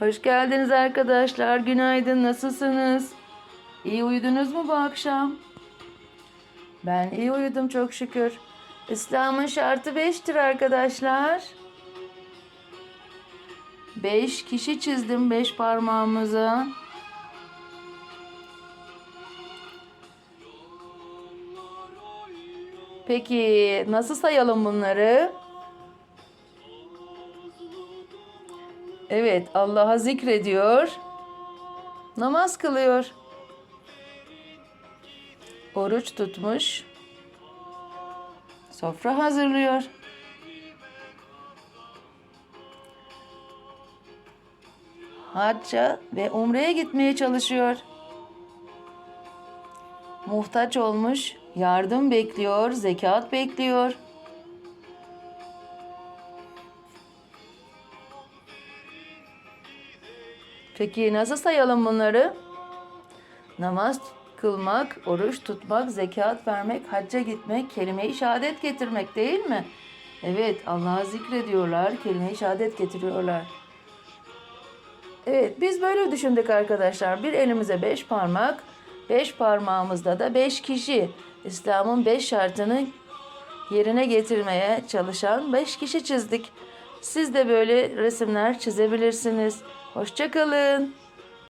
Hoş geldiniz arkadaşlar. Günaydın. Nasılsınız? İyi uyudunuz mu bu akşam? Ben iyi uyudum çok şükür. İslam'ın şartı beştir arkadaşlar. Beş kişi çizdim beş parmağımıza. Peki nasıl sayalım bunları? Evet, Allah'a zikrediyor. Namaz kılıyor. Oruç tutmuş. Sofra hazırlıyor. Hacca ve umreye gitmeye çalışıyor. Muhtaç olmuş, yardım bekliyor, zekat bekliyor. Peki nasıl sayalım bunları? Namaz kılmak, oruç tutmak, zekat vermek, hacca gitmek, kelime-i şehadet getirmek değil mi? Evet, Allah'a zikrediyorlar, kelime-i şehadet getiriyorlar. Evet, biz böyle düşündük arkadaşlar. Bir elimize beş parmak, beş parmağımızda da beş kişi. İslam'ın beş şartını yerine getirmeye çalışan beş kişi çizdik. Siz de böyle resimler çizebilirsiniz. Hoşçakalın.